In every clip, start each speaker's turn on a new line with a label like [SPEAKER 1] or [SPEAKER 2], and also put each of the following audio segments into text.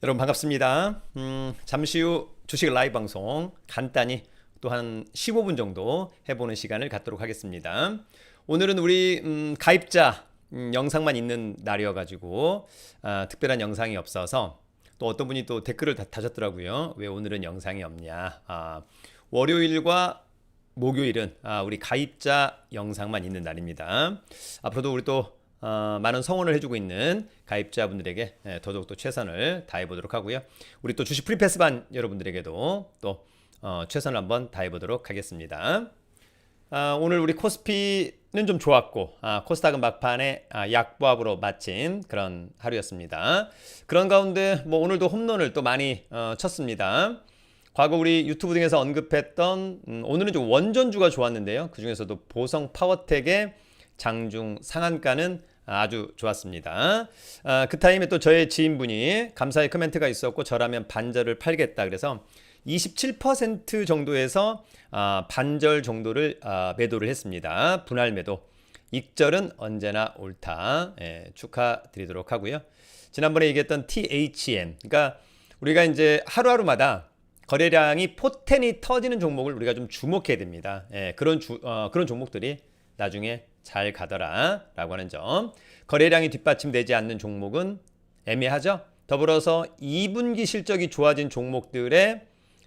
[SPEAKER 1] 여러분 반갑습니다. 음, 잠시 후 주식 라이브 방송 간단히 또 한 15분 정도 해보는 시간을 갖도록 하겠습니다. 오늘은 우리 음, 가입자 음, 영상만 있는 날이어가지고 아, 특별한 영상이 없어서 또 어떤 분이 또 댓글을 다, 다셨더라고요. 왜 오늘은 영상이 없냐? 아, 월요일과 목요일은 아, 우리 가입자 영상만 있는 날입니다. 앞으로도 우리 또 어, 많은 성원을 해주고 있는 가입자분들에게 예, 더더욱 또 최선을 다해보도록 하고요. 우리 또 주식 프리패스반 여러분들에게도 또 어, 최선을 한번 다해보도록 하겠습니다. 아, 오늘 우리 코스피는 좀 좋았고 아, 코스닥은 막판에 아, 약보합으로 마친 그런 하루였습니다. 그런 가운데 뭐 오늘도 홈런을 또 많이 어, 쳤습니다. 과거 우리 유튜브 등에서 언급했던 음, 오늘은 좀 원전주가 좋았는데요. 그 중에서도 보성 파워텍의 장중 상한가는 아주 좋았습니다. 아, 그 타임에 또 저의 지인분이 감사의 코멘트가 있었고 저라면 반절을 팔겠다 그래서 27% 정도에서 아, 반절 정도를 아, 매도를 했습니다. 분할 매도. 익절은 언제나 옳다. 예, 축하드리도록 하고요. 지난번에 얘기했던 THM. 그러니까 우리가 이제 하루하루마다 거래량이 포텐이 터지는 종목을 우리가 좀 주목해야 됩니다. 예, 그런 주, 어, 그런 종목들이 나중에 잘 가더라 라고 하는 점. 거래량이 뒷받침되지 않는 종목은 애매하죠. 더불어서 2분기 실적이 좋아진 종목들의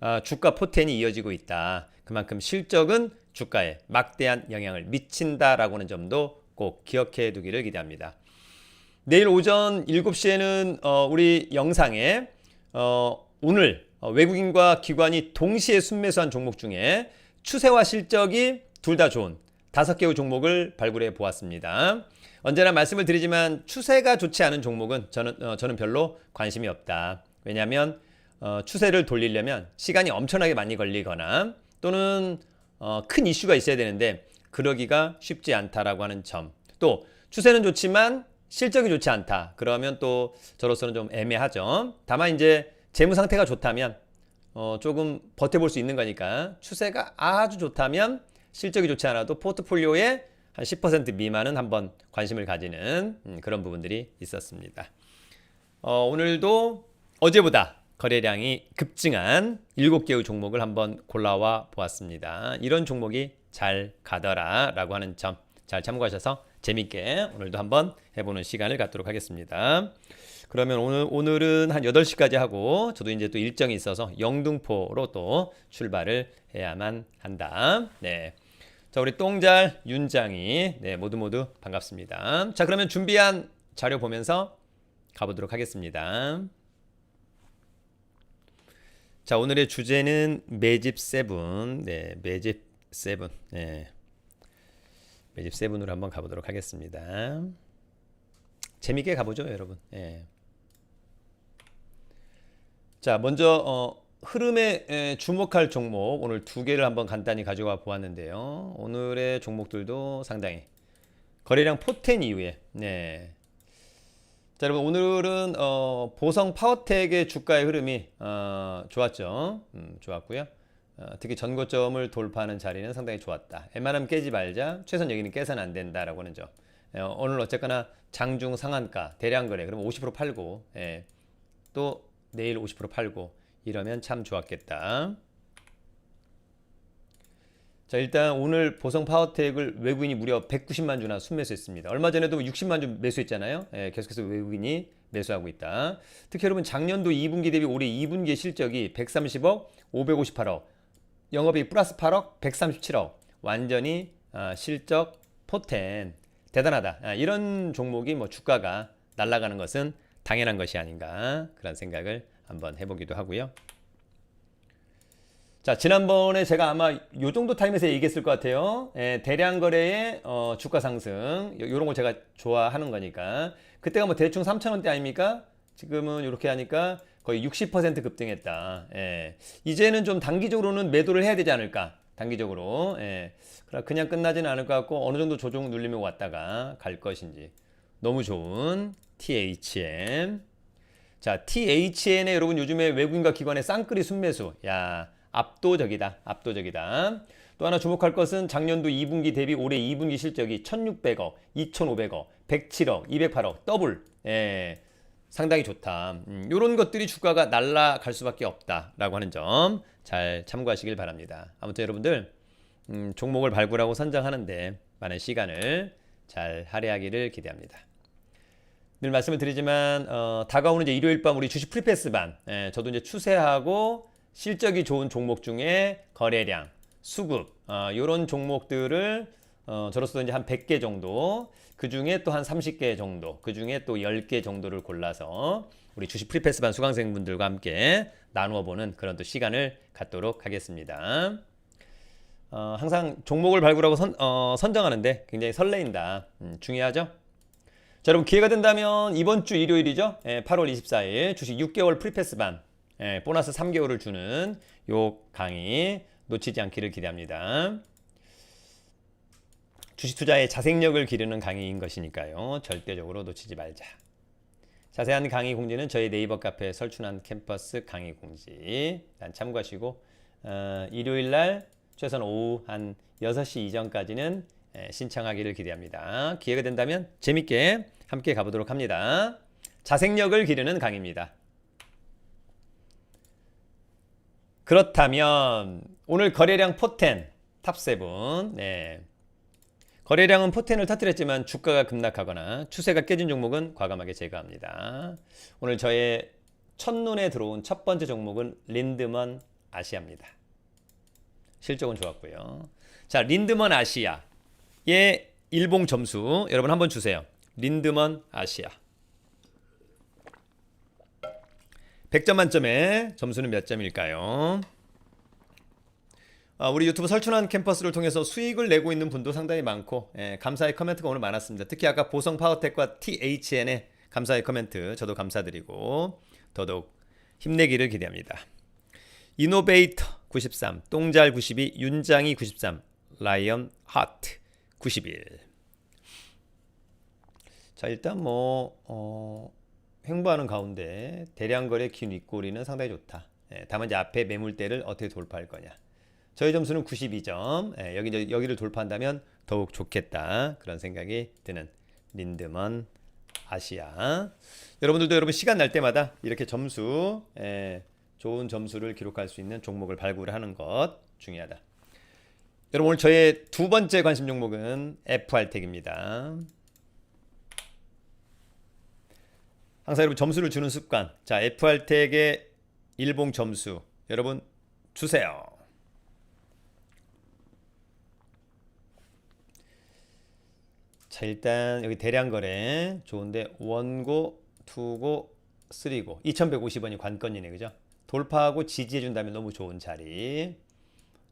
[SPEAKER 1] 어, 주가 포텐이 이어지고 있다. 그만큼 실적은 주가에 막대한 영향을 미친다라고 하는 점도 꼭 기억해 두기를 기대합니다. 내일 오전 7시에는 어, 우리 영상에 어, 오늘 어, 외국인과 기관이 동시에 순매수한 종목 중에 추세와 실적이 둘 다 좋은 다섯 개의 종목을 발굴해 보았습니다. 언제나 말씀을 드리지만 추세가 좋지 않은 종목은 저는 어, 저는 별로 관심이 없다. 왜냐하면 어, 추세를 돌리려면 시간이 엄청나게 많이 걸리거나 또는 어, 큰 이슈가 있어야 되는데 그러기가 쉽지 않다라고 하는 점. 또 추세는 좋지만 실적이 좋지 않다. 그러면 또 저로서는 좀 애매하죠. 다만 이제 재무 상태가 좋다면 어, 조금 버텨볼 수 있는 거니까 추세가 아주 좋다면 실적이 좋지 않아도 포트폴리오에 한10% 미만은 한번 관심을 가지는 음, 그런 부분들이 있었습니다. 어, 오늘도 어제보다 거래량이 급증한 7개의 종목을 한번 골라와 보았습니다. 이런 종목이 잘 가더라 라고 하는 점 잘 참고하셔서 재밌게 오늘도 한번 해보는 시간을 갖도록 하겠습니다. 그러면 오늘, 오늘은 한 8시까지 하고 저도 이제 또 일정이 있어서 영등포로 또 출발을 해야만 한다. 네. 자, 우리 똥잘, 윤장이, 네, 모두 모두 반갑습니다. 자, 그러면 준비한 자료 보면서 가보도록 하겠습니다. 자, 오늘의 주제는 매집 세븐. 네, 매집 세븐. 네. 매집 세븐으로 한번 가보도록 하겠습니다. 재밌게 가보죠, 여러분. 예. 자, 먼저 어, 흐름에 에, 주목할 종목 오늘 두 개를 한번 간단히 가져와 보았는데요. 오늘의 종목들도 상당히 거래량 포텐 이후에 네. 자, 여러분 오늘은 어, 보성 파워텍의 주가의 흐름이 어, 좋았죠. 음, 좋았고요. 어, 특히 전고점을 돌파하는 자리는 상당히 좋았다. 웬만하면 깨지 말자. 최선 여기는 깨서는 안 된다라고 하는 점. 어, 오늘 어쨌거나 장중 상한가 대량 거래 그러면 50% 팔고 예, 또 내일 50% 팔고 이러면 참 좋았겠다. 자 일단 오늘 보성 파워텍을 외국인이 무려 190만 주나 순매수했습니다. 얼마 전에도 60만 주 매수했잖아요. 예, 계속해서 외국인이 매수하고 있다. 특히 여러분 작년도 2분기 대비 올해 2분기 실적이 130억, 558억, 영업이익 플러스 8억, 137억. 완전히 아, 실적 포텐 대단하다. 아, 이런 종목이 뭐 주가가 날아가는 것은 당연한 것이 아닌가 그런 생각을 한번 해보기도 하고요. 자 지난번에 제가 아마 요 정도 타임에서 얘기했을 것 같아요. 예, 대량 거래의 어, 주가 상승 요, 요런 거 제가 좋아하는 거니까 그때가 뭐 대충 3천 원대 아닙니까? 지금은 이렇게 하니까 거의 60% 급등했다. 예, 이제는 좀 단기적으로는 매도를 해야 되지 않을까? 단기적으로 예, 그냥 끝나지는 않을 것 같고 어느 정도 조정 눌리며 왔다가 갈 것인지 너무 좋은 THM 자, THN에 여러분 요즘에 외국인과 기관의 쌍끌이 순매수. 야, 압도적이다. 압도적이다. 또 하나 주목할 것은 작년도 2분기 대비 올해 2분기 실적이 1,600억, 2,500억, 107억, 208억 더블. 예. 상당히 좋다. 음, 이런 것들이 주가가 날라갈 수밖에 없다라고 하는 점 잘 참고하시길 바랍니다. 아무튼 여러분들 음, 종목을 발굴하고 선정하는데 많은 시간을 잘 할애하기를 기대합니다. 늘 말씀을 드리지만 어, 다가오는 이제 일요일 밤 우리 주식 프리패스반 예, 저도 이제 추세하고 실적이 좋은 종목 중에 거래량, 수급 어, 이런 종목들을 어, 저로서 이제 한 100개 정도 그 중에 또 한 30개 정도 그 중에 또 10개 정도를 골라서 우리 주식 프리패스 반 수강생분들과 함께 나누어 보는 그런 또 시간을 갖도록 하겠습니다. 어, 항상 종목을 발굴하고 선, 어, 선정하는데 굉장히 설레인다. 음, 중요하죠? 자, 여러분 기회가 된다면 이번 주 일요일이죠. 예, 8월 24일 주식 6개월 프리패스반 예, 보너스 3개월을 주는 요 강의 놓치지 않기를 기대합니다. 주식 투자의 자생력을 기르는 강의인 것이니까요. 절대적으로 놓치지 말자. 자세한 강의 공지는 저희 네이버 카페에 설춘한 캠퍼스 강의 공지 난 참고하시고 어, 일요일 날 최소한 오후 한 6시 이전까지는 예, 신청하기를 기대합니다. 기회가 된다면 재밌게 함께 가보도록 합니다. 자생력을 기르는 강의입니다. 그렇다면 오늘 거래량 포텐 탑7 네. 거래량은 포텐을 터뜨렸지만 주가가 급락하거나 추세가 깨진 종목은 과감하게 제거합니다. 오늘 저의 첫눈에 들어온 첫 번째 종목은 린드먼 아시아입니다. 실적은 좋았고요. 자, 린드먼 아시아의 일봉 점수 여러분 한번 주세요. 린드먼 아시아. 100점 만점에 점수는 몇 점일까요? 아, 우리 유튜브 설춘한 캠퍼스를 통해서 수익을 내고 있는 분도 상당히 많고 예, 감사의 커멘트가 오늘 많았습니다. 특히 아까 보성 파워텍과 THN의 감사의 커멘트 저도 감사드리고 더더욱 힘내기를 기대합니다. 이노베이터 93, 똥잘 92, 윤장이 93, 라이언 하트 91. 자 일단 뭐 어, 횡보하는 가운데 대량 거래 긴 윗꼬리는 상당히 좋다. 예, 다만 이제 앞에 매물대를 어떻게 돌파할 거냐. 저희 점수는 92점. 예, 여기 여기를 돌파한다면 더욱 좋겠다. 그런 생각이 드는 린드먼 아시아. 여러분들도 여러분 시간 날 때마다 이렇게 점수 예, 좋은 점수를 기록할 수 있는 종목을 발굴하는 것 중요하다. 여러분 오늘 저의 두 번째 관심 종목은 FR텍입니다. 항상 여러분 점수를 주는 습관. 자, FR텍의 일봉 점수 여러분 주세요. 자, 일단 여기 대량 거래 좋은데 원고, 투고, 쓰리고 2,150원이 관건이네. 그죠? 돌파하고 지지해 준다면 너무 좋은 자리.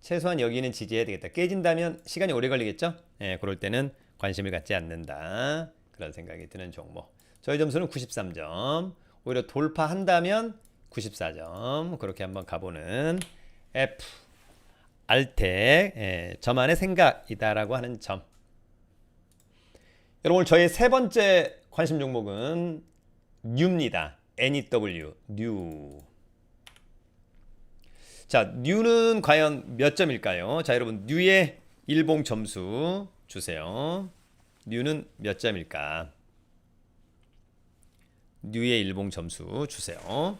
[SPEAKER 1] 최소한 여기는 지지해야 되겠다. 깨진다면 시간이 오래 걸리겠죠? 예, 그럴 때는 관심을 갖지 않는다. 그런 생각이 드는 종목. 저희 점수는 93점. 오히려 돌파한다면 94점. 그렇게 한번 가보는 F 알텍 예, 저만의 생각이다라고 하는 점. 여러분 저의 세 번째 관심 종목은 뉴입니다. NEW 뉴. 자, 뉴는 과연 몇 점일까요? 자, 여러분 뉴의 일봉 점수 주세요. 뉴는 몇 점일까? 뉴의 일봉 점수 주세요.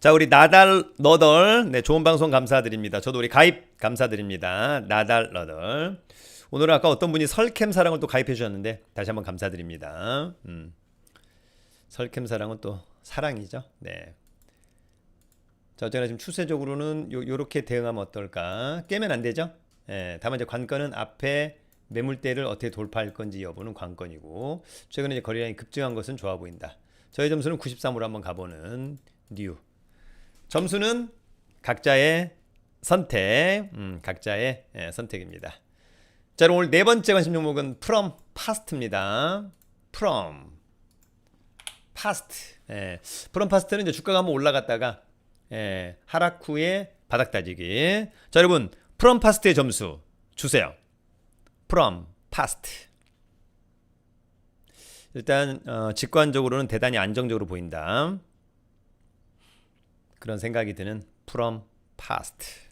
[SPEAKER 1] 자, 우리 나달 너덜. 네, 좋은 방송 감사드립니다. 저도 우리 가입 감사드립니다. 나달 너덜. 오늘은 아까 어떤 분이 설캠 사랑을 또 가입해 주셨는데 다시 한번 감사드립니다. 음. 설캠 사랑은 또 사랑이죠. 네. 자, 어쨌거나 지금 추세적으로는 요, 요렇게 대응하면 어떨까? 깨면 안 되죠? 예, 다만 이제 관건은 앞에 매물대를 어떻게 돌파할 건지 여부는 관건이고 최근에 이제 거래량이 급증한 것은 좋아 보인다. 저희 점수는 93으로 한번 가보는 뉴. 점수는 각자의 선택, 음, 각자의 예, 선택입니다. 자, 그럼 오늘 네 번째 관심 종목은 프롬 파스트입니다. 프롬 파스트. 예, 프롬 파스트는 이제 주가가 한번 올라갔다가 예, 하락 후에 바닥 다지기. 자, 여러분 프롬 파스트의 점수 주세요. 프롬 파스트. 일단 어, 직관적으로는 대단히 안정적으로 보인다. 그런 생각이 드는 from past.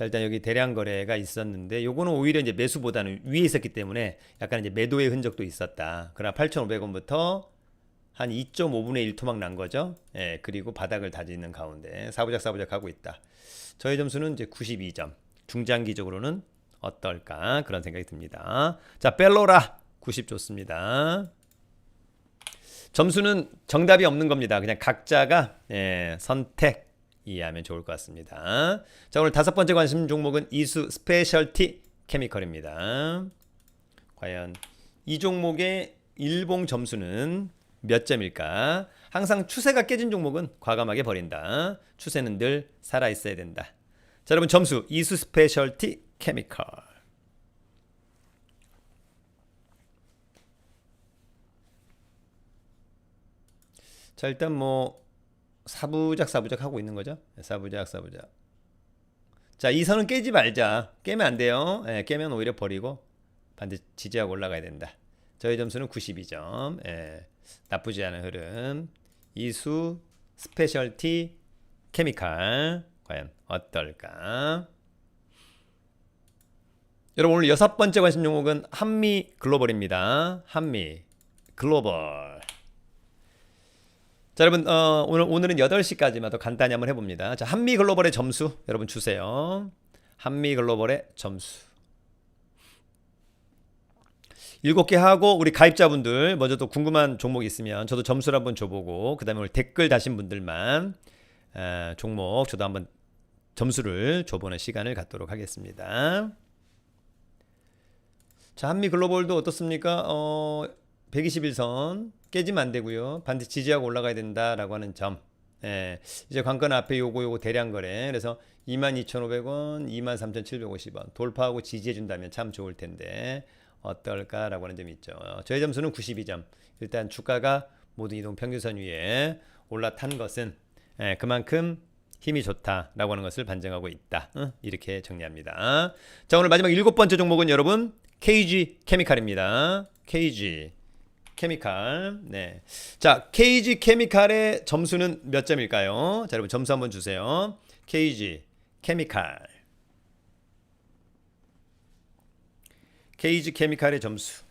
[SPEAKER 1] 자 일단 여기 대량 거래가 있었는데 요거는 오히려 이제 매수보다는 위에 있었기 때문에 약간 이제 매도의 흔적도 있었다. 그러나 8,500원부터 한 2.5분의 1 토막 난 거죠. 예, 그리고 바닥을 다지는 가운데 사부작 사부작 하고 있다. 저의 점수는 이제 92점. 중장기적으로는 어떨까 그런 생각이 듭니다. 자, 벨로라 90 좋습니다. 점수는 정답이 없는 겁니다. 그냥 각자가 예, 선택 이해하면 좋을 것 같습니다. 자, 오늘 다섯 번째 관심 종목은 이수 스페셜티 케미컬입니다. 과연 이 종목의 일봉 점수는 몇 점일까? 항상 추세가 깨진 종목은 과감하게 버린다. 추세는 늘 살아 있어야 된다. 자, 여러분 점수 이수 스페셜티 케미컬. 자, 일단 뭐 사부작 사부작 하고 있는 거죠. 네, 사부작 사부작. 자, 이 선은 깨지 말자. 깨면 안 돼요. 예, 깨면 오히려 버리고 반드시 지지하고 올라가야 된다. 저희 점수는 92점. 예, 나쁘지 않은 흐름. 이수 스페셜티 케미칼 과연 어떨까? 여러분 오늘 여섯 번째 관심 종목은 한미 글로벌입니다. 한미 글로벌. 자, 여러분 어, 오늘 오늘은 8시까지만 더 간단히 한번 해 봅니다. 자, 한미 글로벌의 점수 여러분 주세요. 한미 글로벌의 점수. 일곱 개 하고 우리 가입자분들 먼저 또 궁금한 종목 있으면 저도 점수를 한번 줘보고 그 다음에 오늘 댓글 다신 분들만 아, 종목 저도 한번 점수를 줘보는 시간을 갖도록 하겠습니다. 자 한미 글로벌도 어떻습니까? 어, 121선 깨지면 안 되고요. 반드시 지지하고 올라가야 된다라고 하는 점. 예, 이제 관건 앞에 요거 요거 대량 거래. 그래서 22,500원, 23,750원 돌파하고 지지해 준다면 참 좋을 텐데 어떨까라고 하는 점이 있죠. 저희 점수는 92점. 일단 주가가 모든 이동 평균선 위에 올라탄 것은 예, 그만큼 힘이 좋다라고 하는 것을 반증하고 있다. 어? 이렇게 정리합니다. 자 오늘 마지막 일곱 번째 종목은 여러분 KG 케미칼입니다. KG 케미칼. 네. 자, KG 케미칼의 점수는 몇 점일까요? 자, 여러분 점수 한번 주세요. KG 케미칼. KG 케미칼의 점수.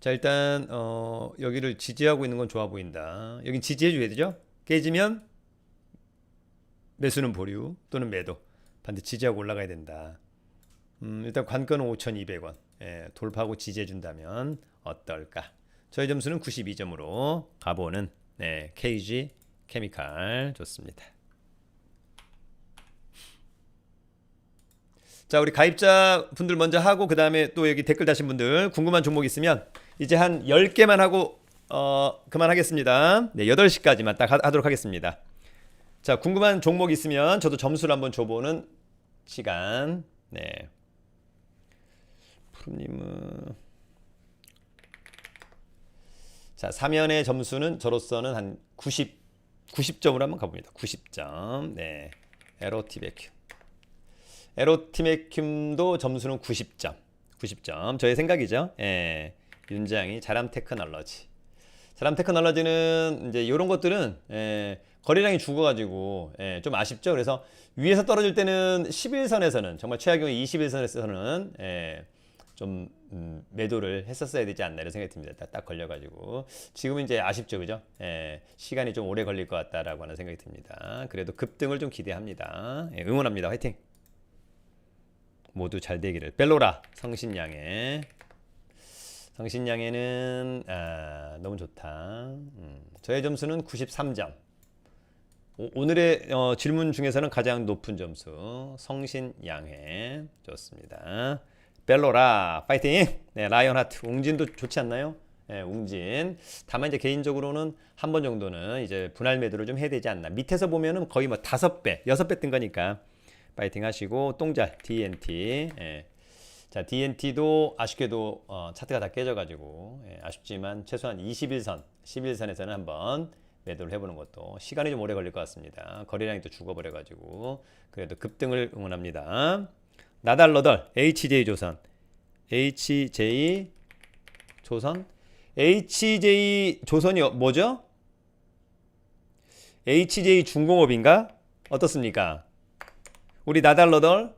[SPEAKER 1] 자, 일단 어, 여기를 지지하고 있는 건 좋아 보인다. 여긴 지지해 줘야 되죠? 깨지면 매수는 보류 또는 매도. 반드시 지지하고 올라가야 된다. 음, 일단 관건은 5,200원. 예, 돌파하고 지지해 준다면 어떨까? 저희 점수는 92점으로 가보는 네, KG 케미칼 좋습니다. 자, 우리 가입자 분들 먼저 하고 그 다음에 또 여기 댓글 다신 분들 궁금한 종목 있으면 이제 한 10개만 하고 어, 그만하겠습니다. 네, 8시까지만 딱 하, 하도록 하겠습니다. 자, 궁금한 종목 있으면 저도 점수를 한번 줘보는 시간. 네. 푸르님은 자, 3연의 점수는 저로서는 한 90, 90점으로 한번 가봅니다. 90점. 네. 에로티 베큐. 에로티메큐도 점수는 90점. 90점. 저의 생각이죠. 예. 윤장이 자람 테크놀로지. 자람 테크놀로지는 이제 이런 것들은 예, 거래량이 죽어가지고 예, 좀 아쉽죠. 그래서 위에서 떨어질 때는 11선에서는 정말 최악의 21선에서는 예, 좀 음, 매도를 했었어야 되지 않나 이런 생각이 듭니다. 딱, 딱 걸려가지고 지금은 이제 아쉽죠, 그죠? 예, 시간이 좀 오래 걸릴 것 같다라고 하는 생각이 듭니다. 그래도 급등을 좀 기대합니다. 예, 응원합니다. 화이팅! 모두 잘 되기를. 벨로라 성신양의 성신양에는 아, 너무 좋다. 음, 저의 점수는 93점. 오, 늘의 어, 질문 중에서는 가장 높은 점수 성신양해 좋습니다. 벨로라 파이팅. 네, 라이언 하트 웅진도 좋지 않나요? 네, 웅진. 다만 이제 개인적으로는 한 번 정도는 이제 분할 매도를 좀 해야 되지 않나. 밑에서 보면은 거의 뭐 다섯 배, 여섯 배 뜬 거니까 파이팅 하시고 똥잘 DNT. 예. 자 DNT도 아쉽게도 어, 차트가 다 깨져가지고 예, 아쉽지만 최소한 21선, 11선에서는 한번 매도를 해보는 것도 시간이 좀 오래 걸릴 것 같습니다. 거래량이 또 죽어버려가지고 그래도 급등을 응원합니다. 나달러덜 HJ 조선 HJ 조선 HJ 조선이 어- 뭐죠? HJ 중공업인가? 어떻습니까? 우리 나달러덜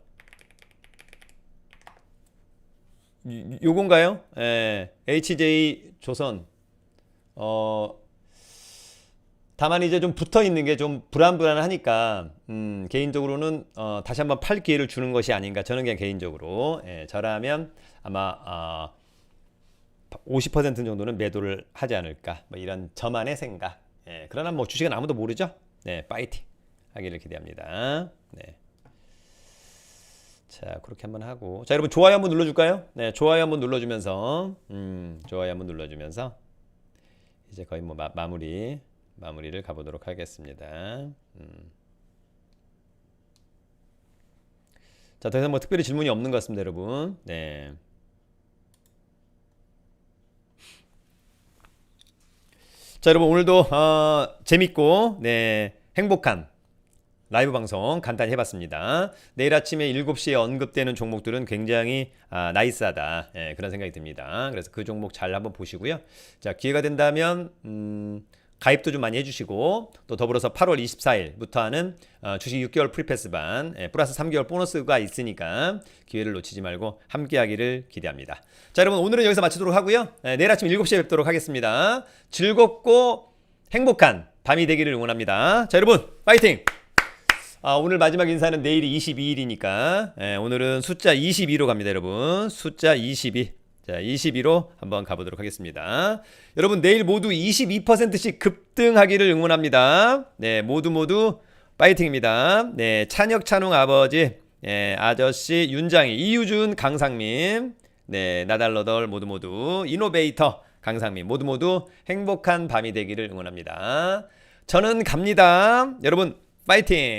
[SPEAKER 1] 요- 요건가요? 예, HJ 조선 어 다만 이제 좀 붙어 있는 게 좀 불안불안하니까 음, 개인적으로는 어, 다시 한번 팔 기회를 주는 것이 아닌가. 저는 그냥 개인적으로. 예, 저라면 아마 어, 50% 정도는 매도를 하지 않을까. 뭐 이런 저만의 생각. 예, 그러나 뭐 주식은 아무도 모르죠? 네 파이팅! 하기를 기대합니다. 네. 자 그렇게 한번 하고. 자 여러분 좋아요 한번 눌러줄까요? 네 좋아요 한번 눌러주면서 음 좋아요 한번 눌러주면서 이제 거의 뭐 마, 마무리 마무리를 가보도록 하겠습니다 음. 자 더 이상 뭐 특별히 질문이 없는 것 같습니다 여러분 네 자, 여러분 오늘도 어, 재밌고 네, 행복한 라이브 방송 간단히 해봤습니다. 내일 아침에 7시에 언급되는 종목들은 굉장히 아, 나이스하다 예, 그런 생각이 듭니다. 그래서 그 종목 잘 한번 보시고요. 자 기회가 된다면 음, 가입도 좀 많이 해주시고 또 더불어서 8월 24일부터 하는 어, 주식 6개월 프리패스반 예, 플러스 3개월 보너스가 있으니까 기회를 놓치지 말고 함께하기를 기대합니다. 자 여러분 오늘은 여기서 마치도록 하고요. 예, 내일 아침 7시에 뵙도록 하겠습니다. 즐겁고 행복한 밤이 되기를 응원합니다. 자 여러분 파이팅! 아, 오늘 마지막 인사는 내일이 22일이니까 예, 오늘은 숫자 22로 갑니다, 여러분. 숫자 22. 자, 22로 한번 가보도록 하겠습니다. 여러분 내일 모두 22%씩 급등하기를 응원합니다. 네, 모두 모두 파이팅입니다. 네, 찬혁 찬웅 아버지, 예, 아저씨 윤장희, 이유준 강상민, 네, 나달러덜 모두 모두 이노베이터 강상민 모두 모두 행복한 밤이 되기를 응원합니다. 저는 갑니다. 여러분 파이팅!